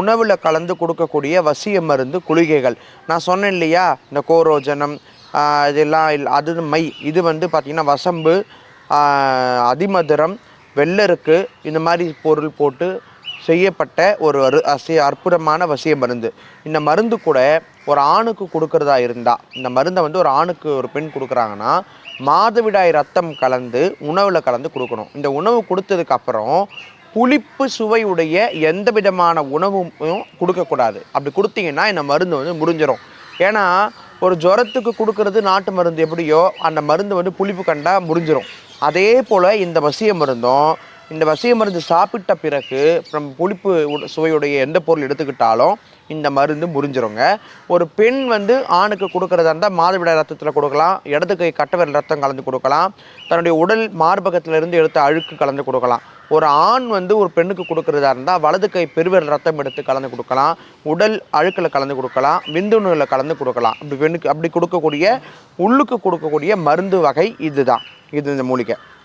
உணவில் கலந்து கொடுக்கக்கூடிய வசிய மருந்து குளிகைகள். நான் சொன்னேன் இல்லையா? இந்த கோரோஜனம் இதெல்லாம் அது மை இது வந்து பார்த்திங்கன்னா வசம்பு அதிமதுரம் வெள்ளருக்கு இந்த மாதிரி பொருள் போட்டு செய்யப்பட்ட ஒரு அரு அற்புதமான வசிய மருந்து. இந்த மருந்து கூட ஒரு ஆணுக்கு கொடுக்கறதா இருந்தால் இந்த மருந்தை வந்து ஒரு ஆணுக்கு ஒரு பெண் கொடுக்குறாங்கன்னா மாதவிடாய் ரத்தம் கலந்து உணவில் கலந்து கொடுக்கணும். இந்த உணவு கொடுத்ததுக்கப்புறம் புளிப்பு சுவையுடைய எந்த விதமான உணவும் கொடுக்கக்கூடாது. அப்படி கொடுத்தீங்கன்னா இந்த மருந்து வந்து முடிஞ்சிடும் ஏன்னா ஒரு ஜுரத்துக்கு கொடுக்கறது நாட்டு மருந்து எப்படியோ அந்த மருந்து வந்து புளிப்பு கண்டா முடிஞ்சிடும் அதே போல் இந்த வசிய மருந்தும் இந்த வசிய மருந்து சாப்பிட்ட பிறகு நம்ம புளிப்பு சுவையுடைய எந்த பொருள் எடுத்துக்கிட்டாலும் இந்த மருந்து முறிஞ்சிருங்க. ஒரு பெண் வந்து ஆணுக்கு கொடுக்கறதா இருந்தால் மாதவிடாய் ரத்தத்தில் கொடுக்கலாம் இடது கை கட்டவிரல் ரத்தம் கலந்து கொடுக்கலாம் தன்னுடைய உடல் மார்பகத்திலிருந்து எடுத்த அழுக்கு கலந்து கொடுக்கலாம். ஒரு ஆண் வந்து ஒரு பெண்ணுக்கு கொடுக்கறதா இருந்தால் வலது கை பெருவிரல் ரத்தம் எடுத்து கலந்து கொடுக்கலாம் உடல் அழுக்கில் கலந்து கொடுக்கலாம் விந்துணுவில் கலந்து கொடுக்கலாம். அப்படி பெண்ணுக்கு அப்படி கொடுக்கக்கூடிய உள்ளுக்கு கொடுக்கக்கூடிய மருந்து வகை இதுதான். இது இந்த மூலிகை.